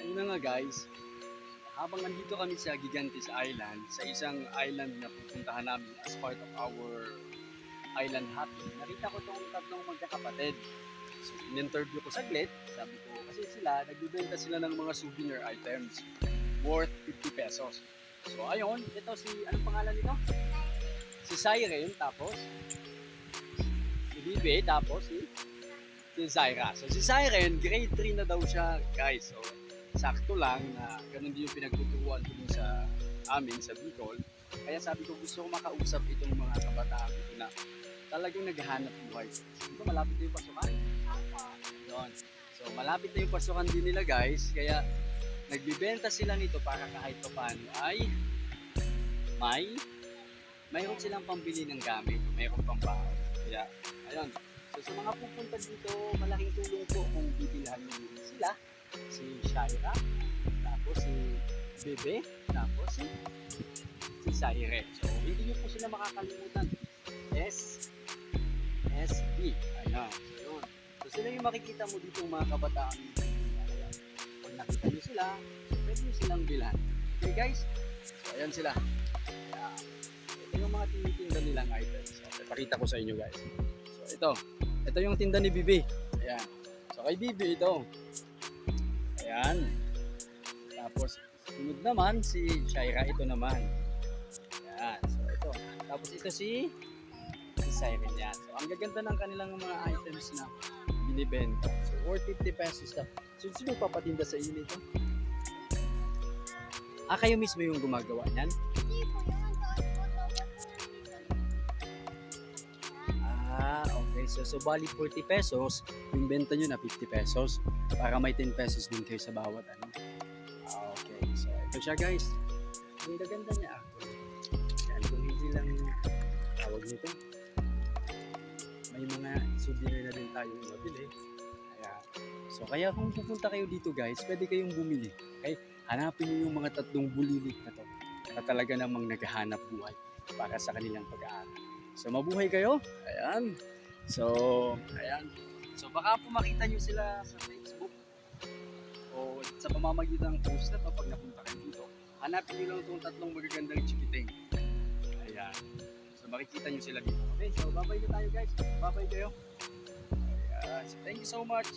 Ayun na nga guys, habang nandito kami sa Gigantes Island, sa isang island na pupuntahan namin as part of our island hopping, nakita ko tong tatlong magkakapatid. So, in-interview ko saglit, sabi ko, kasi sila, nagbibenta sila ng mga souvenir items worth 50 pesos. So, ayun, ito si, anong pangalan nito? Si Siren, tapos si Bibe, tapos si si Zaira. So, si Siren, grade 3 na daw siya, guys. So, sakto lang na ganun din yung pinagtuturuan ko sa amin sa Bicol. Kaya sabi ko gusto ko makausap itong mga kabataan ito na talagang naghahanap buhay. Dito malapit na yung pasukan. Yun. So malapit na yung pasukan din nila guys. Kaya nagbibenta sila nito para kahit pa paano ay may mayroon silang pambili ng gamit. Mayroon pang baon. Kaya ayun. So sa mga pupunta dito, malaking tulong si Shaira, tapos si Bebe, tapos si si Saire. So, hindi niyo po sila makakalimutan. S SB. Ayan. So, yun. So, sila yung makikita mo dito mga kabataan. Ayan. Pag nakita niyo sila, pwede niyo silang bilhan. Okay guys? So, ayan sila. Ayan. Ito yung mga tinitinda nilang items. So, ipakita ko sa inyo guys. So, ito. Ito yung tinda ni Bibi. Ayan. So, kay Bibi ito. Ayan. Tapos, sunod naman si Shaira. Ito naman. Ayan. So, ito. Tapos, ito si si Siren yan. So, ang gaganda ng kanilang mga items na binibenta. So, worth 50 pesos na. So, sino papatinda sa inyo nito? Ah, kayo mismo yung gumagawa niyan? Ah, okay. So, bali 40 pesos, yung benta nyo na 50 pesos para may 10 pesos din kayo sa bawat ano. Ah, okay. So, ito siya guys. Ang gaganda niya actually. Yan, kung hindi lang tawag nito. May mga souvenir na rin tayong mabili. Kaya, so kaya kung pupunta kayo dito guys, pwede kayong bumili. Okay? Hanapin niyo yung mga tatlong bulilit na to na talaga namang naghahanap buhay para sa kanilang pag-aaral. So mabuhay kayo. Ayan. So, ayan. So baka po makita nyo sila sa Facebook o sa pamamagitan ng post na to pag napunta kayo dito. Hanapin nyo lang itong tatlong magagandang chikiting. Ayan. So makikita nyo sila dito. Okay, so babay na tayo guys. Babay kayo. Ayan. So thank you so much.